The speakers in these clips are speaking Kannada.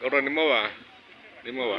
Ahora ni mueva, ah, ni mueva.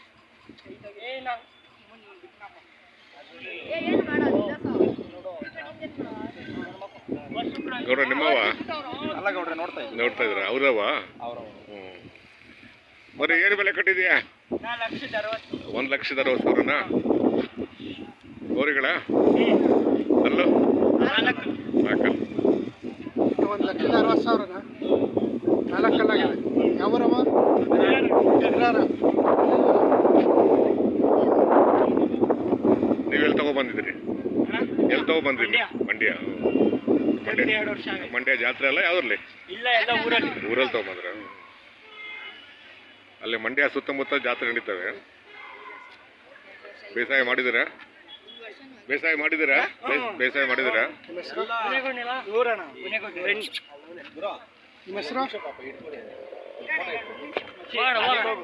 ಗೌಡ್ರ ನಿಮ್ಮವ ಅಲ್ಲ ಗೌಡ್ರೆ ನೋಡ್ತಾ ಇದ್ದೀನಿ. ನೋಡ್ತಾ ಇದ್ರ ಅವ್ರವ ಹ್ಞೂ మరి ಏನು ಬೆಲೆ ಕಟ್ಟಿದ್ಯಾ ಒಂದು ಲಕ್ಷದ ಅರವತ್ತು ಸಾವಿರನ? ಗೋರಿಗಳ ಅಲ್ಲೋ? ಒಂದ್ ಒಂದು ಲಕ್ಷದ ಅರವತ್ತು ಸಾವಿರನ ನಾಲ್ಕಲ್ಲಾಗಿದೆ ಯಾವರವ ನೀವು ಎಲ್ಲಿ ತಗೊಬಂದಿದ್ರಿ ಎಲ್ಲಿ ತಗೊಬಂದ್ರಿ ಮಂಡ್ಯ ಮಂಡ್ಯ ಮಂಡ್ಯ ಜಾತ್ರೆ ಅಲ್ಲ ಯಾವ್ದ್ರಲ್ಲಿ ಇಲ್ಲ ಎಲ್ಲ ಊರಲ್ಲಿ ಊರಲ್ಲಿ ತಗೊಂಬಂದ್ರ ಅಲ್ಲಿ ಮಂಡ್ಯ ಸುತ್ತಮುತ್ತ ಜಾತ್ರೆ ನಡೀತವೆ ಬೇಸಾಯ ಮಾಡಿದಿರಾ ಬೇಸಾಯ ಮಾಡಿದಿರಾ ಬೇಸಾಯ ಮಾಡಿದಿರ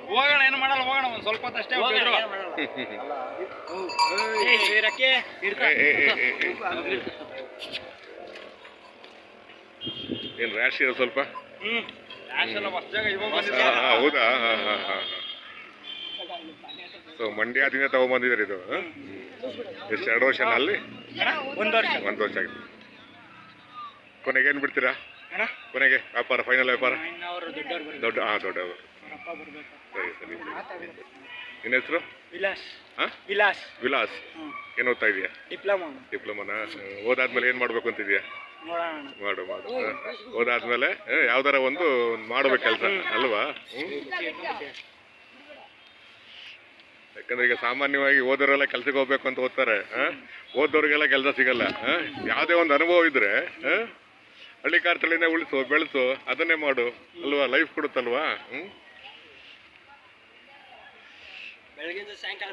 ಹೋಗೋಣ ಏನು ಮಾಡಲ್ಲ ಹೋಗೋಣ ಒಂದು ಸ್ವಲ್ಪ ಅಷ್ಟೇ ಹೋಗಿದ್ರು. ಏನ್ ರ್ಯಾಶ್ ಇದೆ ಸ್ವಲ್ಪ? ಹೌದಾ? ಹಾ ಹಾ ಹಾ ಸೊ ಮಂಡ್ಯದಿಂದ ತಗೊಂಬಂದಿದ್ದೀರಿ ಇದು? ಎಷ್ಟು ಎರಡು ವರ್ಷ ಅಲ್ಲಿ ಒಂದ್ ವರ್ಷ ಒಂದು ವರ್ಷ ಆಗಿದೆ ಕೊನೆಗೆ ಏನು ಬಿಡ್ತೀರಾ? ಕೊನೆಗೆ ವ್ಯಾಪಾರ ಫೈನಲ್ ವ್ಯಾಪಾರ? ದೊಡ್ಡ ಹಾಂ ಬರ್ಬೇಕು. ಸರಿ ಸರಿ ನಿನ್ನ ಹೆಸರು? ವಿಲಾಸ್. ಹಾಂ? ವಿಲಾಸ್. ವಿಲಾಸ್. ಏನು ಓದ್ತಾ ಇದೆಯಾ? ಡಿಪ್ಲೊಮಾ. ಡಿಪ್ಲೊಮಾನ? ಓದಾದ್ಮೇಲೆ ಏನು ಮಾಡಬೇಕು ಅಂತಿದ್ಯಾ? ಮಾಡು ಮಾಡು ಹೋದಾದ್ಮೇಲೆ ಯಾವ್ದಾರ ಒಂದು ಮಾಡಬೇಕು ಕೆಲಸ ಅಲ್ವಾ? ಯಾಕಂದ್ರೆ ಈಗ ಸಾಮಾನ್ಯವಾಗಿ ಓದೋರೆಲ್ಲ ಕೆಲ್ಸಕ್ಕೆ ಹೋಗ್ಬೇಕು ಅಂತ ಓದ್ತಾರೆ? ಓದೋರಿಗೆಲ್ಲ ಕೆಲಸ ಸಿಗಲ್ಲ? ಯಾವುದೇ ಒಂದು ಅನುಭವ ಇದ್ರೆ? ಹಳ್ಳಿ ಕಾರ್ತಳಿನ ಉಳಿಸು, ಬೆಳೆಸು, ಅದನ್ನೇ ಮಾಡು, ಅಲ್ವಾ ಲೈಫ್ ಕೊಡುತ್ತಲ್ವಾ ಹ್ಮ್ ಬೆಳಗಿಂದ ಸಾಯಂಕಾಲ.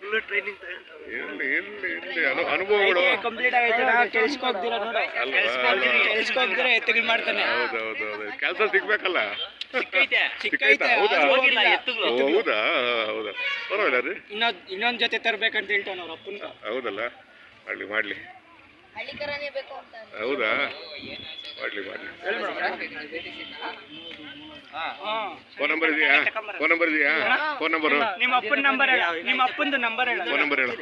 ಫುಲ್ ಟ್ರೈನಿಂಗ್ ಇರ್ಲಿ ಇರ್ಲಿ ಇರ್ಲಿ. ಅನು ಅನುಭವಗಳು. ಕಂಪ್ಲೀಟ್ ಆಗೈತೆ ಕೆಲ್ಸಕ್ಕೆ ಹೋಗ್ದಿರ ನೋಡು. ಅಲ್ವಾ? ಕೆಲ್ಸಕ್ಕೆ ಹೋಗ್ದಿರ ಎತ್ತುಗಳು ಮಾಡ್ತಾನೆ. ಹೌದೌದು ಕೆಲಸ ಸಿಗ್ಬೇಕಲ್ಲ? ಸಿಕ್ಕೈತೆ. ಸಿಕ್ಕೈತಾ? ಹೌದಾ? ಹೋಗಿಲ್ಲ ಹೌದಾ? ಹೌದಾ? ಪರವಾಗಿಲ್ಲ ರೀ. ಇನ್ನೊಂದ್ ಇನ್ನೊಂದ್ ಜೊತೆ ತರ್ಬೇಕಂತ ಹೇಳ್ತಾನ ಅವ್ರ ಅಪ್ಪನ ಹೌದಲ್ಲ? ಮಾಡಲಿ ಮಾಡಲಿ. ಹೌದಾ? ಮಾಡಲಿ ಮಾಡಲಿ. ಫೋನ್ ನಂಬರ್ ಇದೆಯಾ? ಫೋನ್ ನಂಬರ್ ಇದೆಯಾ? ಫೋನ್ ನಂಬರ್ ನಿಮ್ಮ ಅಪ್ಪನ ನಂಬರ್ ಹೇಳ. ನಿಮ್ಮ ಅಪ್ಪನ ನಂಬರ್ ಹೇಳ. ಫೋನ್ ನಂಬರ್ ಹೇಳ.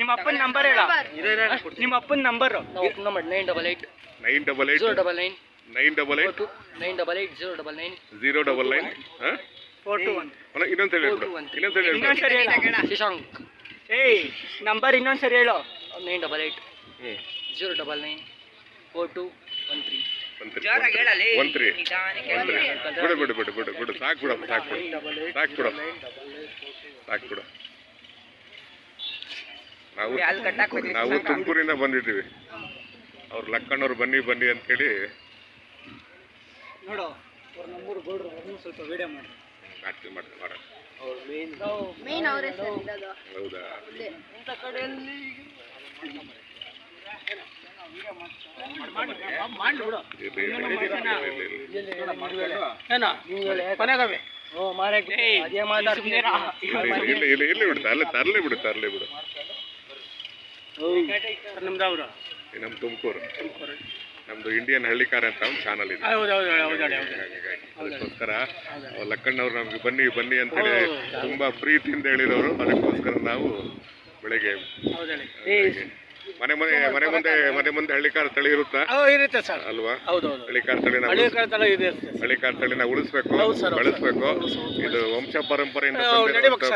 ನಿಮ್ಮ ಅಪ್ಪನ ನಂಬರ್ ಹೇಳ. ನಿಮ್ಮ ಅಪ್ಪನ number nine double eight nine double eight double nine nine double eight nine double eight zero double nine zero double nine ಹಾಂ ಫೋರ್ ಟು ಒನ್ ಇನ್ನೊಂದ್ಸರಿ ಹೇಳ್ಬಿಡು. ಇನ್ನೊಂದ್ಸರಿ ಹೇಳ. Shashank ಏಯ್ ನಂಬರ್ ಇನ್ನೊಂದ್ಸರಿ ಹೇಳು. Nine double eight zero double nine four two one three ಬಿಡು ಬಿಡು ಬಿಡು ಬಿಡು ಬಿಡು. ಸಾಕು ಬಿಡಪ್ಪ ಸಾಕು ಬಿಡು. ಸಾಕು ಬಿಡಪ್ಪ ಸಾಕು ಬಿಡು. ನಾವು ನಾವು ತುಮಕೂರಿಂದ ಬಂದಿದ್ದೀವಿ. ಅವ್ರು ಲಕ್ಕಣ್ಣವ್ರು ಬನ್ನಿ ಬನ್ನಿ ಅಂತೇಳಿ. ನೋಡು ಅವ್ರ ನಮ್ಮೂರು ಗೋಡ್ರು ಅವ್ರನ್ನೂ ಸ್ವಲ್ಪ ವಿಡಿಯೋ ಮಾಡಿ ಮಾಡ್ತೀವಿ ಮಾಡ್ತೀವಿ ಮಾಡೋಣ. ಹೌದಾ ಇರ್ಲಿ, ಇರ್ಲಿ, ಇರ್ಲಿ, ಇರ್ಲಿ, ಇರ್ಲಿ. ಕೊನೆಗವೆ ಅದೇ ಮಾತಾಡ್ತೀನಿ ಇರ್ಲಿ ಇರ್ಲಿ ಇರ್ಲಿ ಬಿಡು ತರಲೆ ತರಲೆ ಬಿಡು ತರಲೆ ಬಿಡು ನಮ್ದು ಅವರು ನಮ್ಮ ತುಮಕೂರು ನಮ್ದು ಇಂಡಿಯನ್ ಹಳ್ಳಿಕಾರ ಅಂತ ಒಂದು ಚಾನಲ್ ಇದೆ ಅದಕ್ಕೋಸ್ಕರ ಲಕ್ಕಣ್ಣವ್ರು ನಮ್ಗೆ ಬನ್ನಿ ಬನ್ನಿ ಅಂತೇಳಿ ತುಂಬಾ ಪ್ರೀತಿಯಿಂದ ಹೇಳಿರೋರು ಅದಕ್ಕೋಸ್ಕರ ನಾವು ಬೆಳಗ್ಗೆ ಮನೆ ಮನೆ ಮನೆ ಮುಂದೆ ಮನೆ ಮುಂದೆ ಹಳ್ಳಿಕಾರ ತಳಿ ಇರುತ್ತಾ? ಇರುತ್ತೆ ಸರ್. ಅಲ್ವಾ? ಹೌದೌದು. ಹಳ್ಳಿಕಾರ ತಳಿನ ಹಳ್ಳಿ ಉಳಿಸ್- ಕಾಲ ಇರುತ್ತೆ ಸರ್. ಹಳ್ಳಿಕಾರ ತಳಿನ ಉಳಿಸ್ಬೇಕು. ಬೆಳೆಸ್ಬೇಕು. ಇದು ವಂಶ ಪರಂಪರೆಯಿಂದ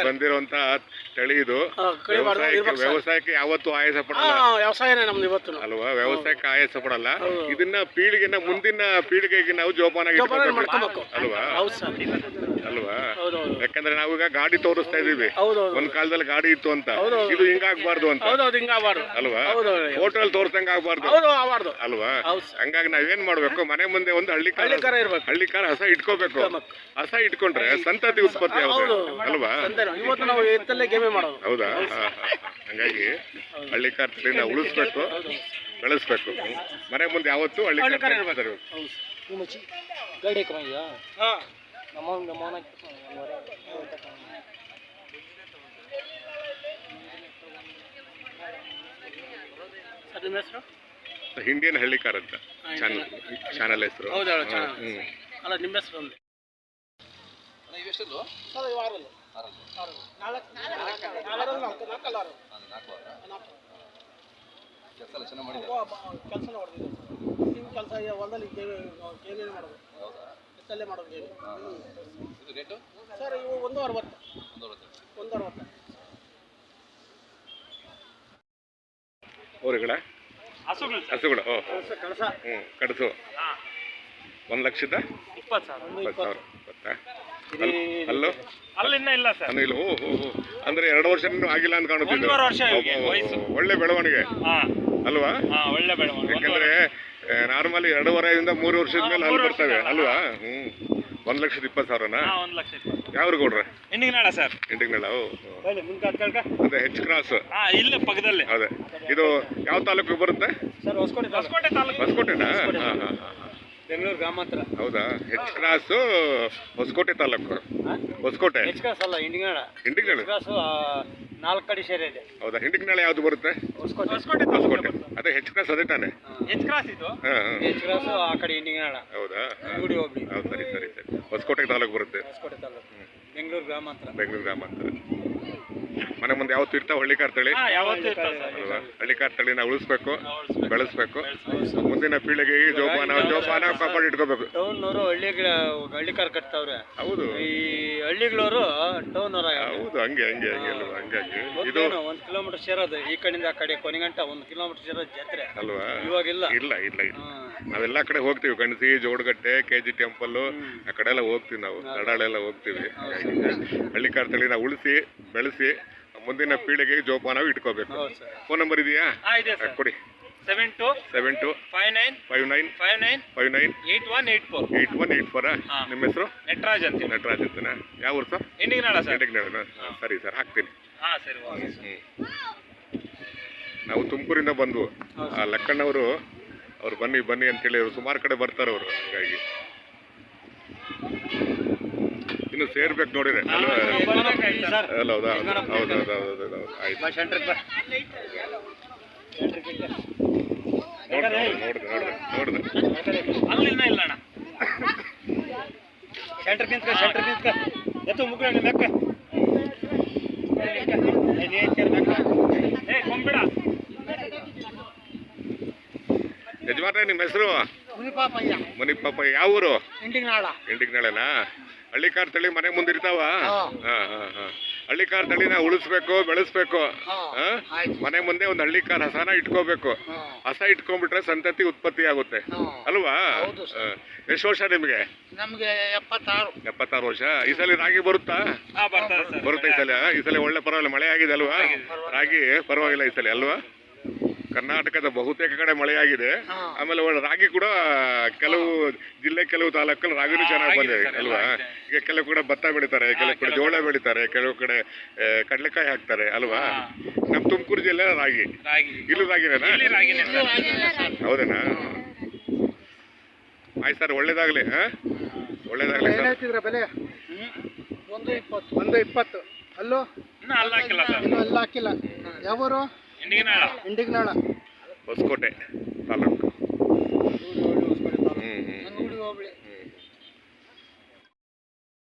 ಬಂದಿರುವಂತ- ತಳಿ ಇದು. ವ್ಯವಸಾಯಕ್ಕೆ ಯಾವತ್ತು ಆಯಾಸ ಪಡಲ್ಲ. ವ್ಯವಸಾಯನೇ ನಮ್ದು ಇವತ್ತು. ಅಲ್ವಾ? ವ್ಯವಸಾಯಕ್ಕೆ ಆಯಾಸ ಪಡಲ್ಲ. ಇದನ್ನ ಪೀಳಿಗೆನ ಮುಂದಿನ ಪೀಳಿಗೆಗೆ ನಾವು ಜೋಪಾನ ಅಲ್ವಾ? ಅಲ್ವಾ? ಯಾಕಂದ್ರೆ ನಾವೀಗ ಗಾಡಿ ತೋರಿಸ್ತಾ ಇದೀವಿ ಒಂದ್ ಕಾಲದಲ್ಲಿ ಗಾಡಿ ಇತ್ತು ಅಂತ. ಇದು ಹಿಂಗಾಗ್ಬಾರ್ದು ಅಂತ. ಅಲ್ವಾ? ಹೋಟೆಲ್ ತೋರ್ಸಂಗ್ ಆಗ್ಬಾರ್ದು. ಹೌದು ಆಗಬಾರ್ದು. ಅಲ್ವಾ? ಹಂಗಾಗಿ ನಾವು ಹಂಗಾಗಿ ನಾವೇನ್ ಮಾಡ್ಬೇಕು? ಮನೆ ಮುಂದೆ ಒಂದು ಹಳ್ಳಿ ಹಳ್ಳಿ ಕಾರ ಇರ್ಬೇಕು. ಹಳ್ಳಿ ಕಾರ ಹಸ ಇಟ್ಕೋಬೇಕು. ಹಸ ಇಟ್ಕೊಂಡ್ರೆ ಸಂತತಿ ಉತ್ಪತ್ತಿ ಅಲ್ವಾ? ಸಂತೆ ಇವತ್ತು ನಾವು ಎತ್ತಲ್ಲೇ ಗೇಮೆ ಮಾಡೋದು. ಹೌದಾ? ಹಾ, ಹಾ, ಹಾ. ಹಂಗಾಗಿ ಹಳ್ಳಿ ಕಾರ್ ನಾವು ಉಳಿಸ್ಬೇಕು. ಬೆಳೆಸ್ಬೇಕು. ಮನೆ ಮುಂದೆ ಯಾವತ್ತು ಹಳ್ಳಿ ಹಳ್ಳಿ ಕಾರ್ ನಿಮ್ಮ ನಮ್ಮ ಸರ್ ನಿಮ್ಮ ಹೆಸರು? ಇಂಡಿಯನ್ ಹಳ್ಳಿಕಾರ ಅಂತ. ಚಾನಲ್ ಚಾನಲ್ ಹೆಸರು. ಹ್ಮ್. ಅಲ್ಲ ನಿಮ್ಮ ಹೆಸರು ಒಂದು. ಸರ್ ಇವು ಆರಲ್ಲ. ಆರಲ್ಲ. ನಾಲ್ಕು. ನಾಲ್ಕು. ನಾಲ್ಕು. ನಾಲ್ಕಲ್ಲ ಆರು. ಕೆಲಸ ನೋಡ್ತಿದ್ದೆ ನಿಮ್ಮ ಕೆಲಸ ಹೊಲದಲ್ಲಿ ಏನೇನು ಮಾಡೋದು. ಎತ್ತಲ್ಲೇ ಮಾಡೋದು ಸರ್ ಇವು ಒಂದು ಅರವತ್ತು ಒಂದು ಅರವತ್ತು ಊರುಗಳ? ಹಸುಗಳು ಸರ್. ಹಸುಗಳು ಓ ಕಳಸ ಕಳಸ. ಹ್ಞೂ ಕಡಸು. ಒಂದು ಲಕ್ಷದ? ಇಪ್ಪತ್ತು ಸಾವಿರ. ಇಪ್ಪತ್ತು. ಸಾವಿರ ಇಪ್ಪತ್ತಾ? ಅಲ್- ಅಲ್ಲೋ ಅಲ್ಲಿನ್ನ ಇಲ್ಲ ಸರ್. ಅನ್ನು ಇಲ್ಲ ಓ ಹೋ ಹೋ ಅಂದ್ರೆ ಎರಡು ವರ್ಷ ಆಗಿಲ್ಲ ಅಂತ ಕಾಣುತ್ತಿದ್ದು ವರ್ಷ. ಒಳ್ಳೆ ಬೆಳವಣಿಗೆ. ಹಾ. ಅಲ್ವಾ? ಹಾ ಒಳ್ಳೆ ಬೆಳವಣಿಗೆ. ಯಾಕಂದ್ರೆ ನಾರ್ಮಲಿ ಎರಡೂವರೆಯಿಂದ ಮೂರು ವರ್ಷದ ಮೇಲೆ ಅಲ್ಲಿ ಬರ್ತವೆ. ಅಲ್ವಾ? ಹ್ಮ್. ಒಂದ್ ಲಕ್ಷದ ಇಪ್ಪತ್ತು ಸಾವಿರನಾ? ಹಾ ಒಂದು ಲಕ್ಷ ಇಪ್ಪತ್ತು. ಯಾವ್ರು ಕೊಡ್ರೆ? ಎಂಡಿಗನಾಳ ಸರ್. ಇಂಟಿಗ್ನಳ ಅದೇ ಹೆಚ್ ಕ್ರಾಸ್ ಹಾ ಇಲ್ಲೇ ಪಕ್ಕದಲ್ಲೇ. ಅದೇ. ಇದು ಯಾವ ತಾಲೂಕಿಗೆ ಬರುತ್ತೆ? ಸರ್ ಹೊಸಕೋಟೆ ಹೊಸಕೋಟೆ ತಾಲೂಕು ಹೊಸಕೋಟೆನಾ? ಹಾ ಹಾ ಹಾ ಬೆಂಗಳೂರು ಗ್ರಾಮಾಂತರ ಹೌದಾ? H cross Hosakote taluk. Hosakote. H cross ಅಲ್ಲ ಇಂಡಿಗಾಣ ಹಿಂಡಿಗ್ನಳ ಕ್ರಾಸು ನಾಲ್ಕು ಕಡೆ ಸೇರಿ ಇದೆ. ಹೌದಾ? ಹಿಂಡಿಗ್ನಳ ಯಾವ್ದು ಬರುತ್ತೆ? ಹೊಸಕೋಟೆ. ಹೊಸಕೋಟೆ ಹೊಸಕೋಟೆ. ಅದೇ ಹೆಚ್ ಕ್ರಾಸ್ ಅದೇ ತಾನೆ? ಹೆಚ್ ಕ್ರಾಸ್ ಇದು? ಹಾ ಹಾ. ಹೆಚ್ ಕ್ರಾಸು ಆ ಕಡೆ ಇಂಡಿಗಾಣ ಹೌದಾ. ಗುಡಿ ಹೋಗ್ಲಿ ಹೌದು ಸರಿ ಸರಿ ಸರಿ. ಹೊಸಕೋಟೆ ತಾಲೂಕು ಬರುತ್ತೆ. ಹೊಸಕೋಟೆ ತಾಲೂಕು. ಬೆಂಗಳೂರು ಗ್ರಾಮಾಂತರ. ಬೆಂಗಳೂರು ಗ್ರಾಮಾಂತರ. ಮನೆ ಮುಂದೆ ಯಾವತ್ತು ಇರ್ತಾವ ಹಳ್ಳಿಕಾರ್ ತಳಿ. ಹಾ ಯಾವತ್ತೂ ಇರ್ತದೆ ಸರ್ ಅಲ್ವಾ ಹಳ್ಳಿಕಾರ್ ತಳಿನ ಉಳಿಸ್ಬೇಕು. ಬೆಳೆಸ್ಬೇಕು. ಮುಂದಿನ ಪೀಳಿಗೆಗೆ ಜೋಪಾನ ಜೋಪಾನ ಕಾಪಾಡಿ ಇಟ್ಕೋಬೇಕು. ಟೌನ್ನವರು ಹಳ್ಳಿಗಳ ಹಳ್ಳಿಕಾರ್ ಕಟ್ತಾವ್ರೆ. ಹೌದು. ಈ ಹಳ್ಳಿಗಳವರು ಟೌನ್ ಹೌದು ಹಂಗೆ ಹಂಗೆ ಹಂಗೆ ಅಲ್ವಾ ಹಂಗಾಗಿ ಇದು ಒಂದು ಕಿಲೋಮೀಟರ್ ಸೇರೋದು ಈ ಕಡೆಯಿಂದ ಆ ಕಡೆ ಕೊನೆಗಂಟ ಒಂದು ಕಿಲೋಮೀಟರ್ ಸೇರೋದು ಜಾತ್ರೆ. ಅಲ್ವಾ? ಇವಾಗಿಲ್ಲ. ಇಲ್ಲ ಇಲ್ಲ ಇಲ್ಲ. ನಾವೆಲ್ಲ ಕಡೆ ಹೋಗ್ತೀವಿ ಕಣಸಿ ಜೋಡಗಟ್ಟೆ ಕೆ ಜಿ ಟೆಂಪಲ್ ಆ ಕಡೆ ಎಲ್ಲ ಹೋಗ್ತೀವಿ ನಾವು. ನಡಾಳೆಲ್ಲ ಹೋಗ್ತೀವಿ. ಹಳ್ಳಿ ಕಾಲದಲ್ಲಿ ನಾವು ಉಳಿಸಿ ಬೆಳೆಸಿ ಮುಂದಿನ ಪೀಳಿಗೆಗೆ ಜೋಪಾನವಾಗಿ ಇಟ್ಕೋಬೇಕು. ಫೋನ್ ನಂಬರ್ ಇದೆಯಾ? ಹಾ ಇದೆ ಸರ್. ಕೊಡಿ. Seven two seven two five nine five nine five nine five nine eight one eight four eight one eight ಫೋರಾ ನಿಮ್ಮ ಹೆಸರು? ನಟರಾಜ್ ಅಂತ ನಟರಾಜ್ ಅಂತನಾ? ಯಾವ ಊರು ಸರ್? ಇಂಡಿಗ್ನಾಳ ಸರ್. ಗಂಟೆಗೆ ಸರಿ ಸರ್ ಹಾಕ್ತೀನಿ. ಹಾ ಸರಿ ನಾವು ತುಮಕೂರಿಂದ ಬಂದ್ವು. ಆ ಲಕ್ಕಣ್ಣವರು ಅವ್ರು ಬನ್ನಿ ಬನ್ನಿ ಅಂತೇಳಿ ಅವರು ಸುಮಾರು ಕಡೆ ಬರ್ತಾರೆ ಅವರು ಹಾಗಾಗಿ ಇನ್ನು ಸೇರ್ಬೇಕು ನೋಡಿದ್ರೆ ಅಲ್ಲ ಹೌದಾ ಹೌದು ಹೌದು ಹೌದು ಹೌದು ಆಯ್ತು ನೋಡಿದೆ ನೋಡಿದೆ ಸೆಂಟರ್ ನಿಂತ್ಕ ಸೆಂಟರ್ ನಿಂತ್ಕ ಎತ್ತು ಮುಗ್ಳ ಲೆಕ್ಕ ಏ ಕೊಂಬಿಡ ಯಜಮಾನ್ರೆ ನಿಮ್ಮ ಹೆಸರು? ಮುನಿಪಾಪಯ್ಯ. ಮುನಿಪಾಪ ಯಾವ ಊರು? ಇಂಡಿಗ್ನಾಳ. ಇಂಡಿಗ್ನಾಳನಾ? ಹಳ್ಳಿ ಕಾರ್ ತಳಿ ಮನೆ ಮುಂದಿರ್ತಾವ? ಹಾ. ಹಾ ಹಾ ಹಳ್ಳಿ ಹಳ್ಳಿಕಾರ್ ತಳಿನ ಉಳಿಸ್ಬೇಕು ಬೆಳೆಸ್ಬೇಕು. ಹಾ. ಮನೆ ಮುಂದೆ ಒಂದು ಹಳ್ಳಿಕಾರ್ ಹಸನ ಇಟ್ಕೋಬೇಕು. ಹಸ ಇಟ್ಕೊಂಡ್ಬಿಟ್ರೆ ಸಂತತಿ ಉತ್ಪತ್ತಿ ಆಗುತ್ತೆ. ಅಲ್ವಾ? ಹೌದು ಸರ್. ಹಾ. ಎಷ್ಟು ವರ್ಷ ನಿಮಗೆ? ನಮಗೆ ಎಪ್ಪತ್ತಾರು. ಎಪ್ಪತ್ತಾರು ವರ್ಷ. ಈ ಸಲ ರಾಗಿ ಬರುತ್ತಾ? ಹಾ ಬರ್ತದೆ ಸರ್. ಬರುತ್ತೆ ಈ ಸಲ? ಈ ಸಲ ಒಳ್ಳೆ ಪರವಾಗಿಲ್ಲ. ಮಳೆ ಆಗಿದೆ ಅಲ್ವಾ? ರಾಗಿ ಪರವಾಗಿಲ್ಲ ಈ ಸಲ ಅಲ್ವಾ? ಕರ್ನಾಟಕದ ಬಹುತೇಕ ಕಡೆ ಮಳೆಯಾಗಿದೆ. ಆಮೇಲೆ ಒಳ್ಳೆ ರಾಗಿ ಕೂಡ ಕೆಲವು ಜಿಲ್ಲೆ ಕೆಲವು ತಾಲೂಕಲ್ಲಿ ರಾಗಿನೂ ಚೆನ್ನಾಗಿ ಬಂದಿದೆ ಅಲ್ವಾ? ಈಗ ಕೆಲವು ಕಡೆ ಭತ್ತ ಬೆಳಿತಾರೆ ಕೆಲವು ಕಡೆ ಜೋಳ ಬೆಳಿತಾರೆ ಕೆಲವು ಕಡೆ ಕಡಲೆಕಾಯಿ ಹಾಕ್ತಾರೆ ಅಲ್ವಾ. ನಮ್ಮ ತುಮಕೂರು ಜಿಲ್ಲೆ ರಾಗಿ. ರಾಗಿ. ಇಲ್ಲೂ ರಾಗಿನೇನಾ. ಹೌದೇನಾ? ಆಯ್ತು ಸರ್ ಒಳ್ಳೇದಾಗ್ಲಿ ಹಾ? ಒಳ್ಳೇದಾಗ್ಲಿ ಸರ್. ಹೇಳ್ತಿದ್ರ ಬೆಲೆ? ಒಂದು ಇಪ್ಪತ್ತು. ಒಂದು ಇಪ್ಪತ್ತು. ಅಲ್ಲೋ? ಇನ್ನೂ ಅಲ್ಲ ಹಾಕಿಲ್ಲ ಸರ್. ಇನ್ನು ಹಾಕಿಲ್ಲ. ಯಾವೂರು? ಎಂಡಿಗನಾಳ ಇಂಡಿಗನಾಳ ಹೊಸಕೋಟೆ ತಾಲೂಕು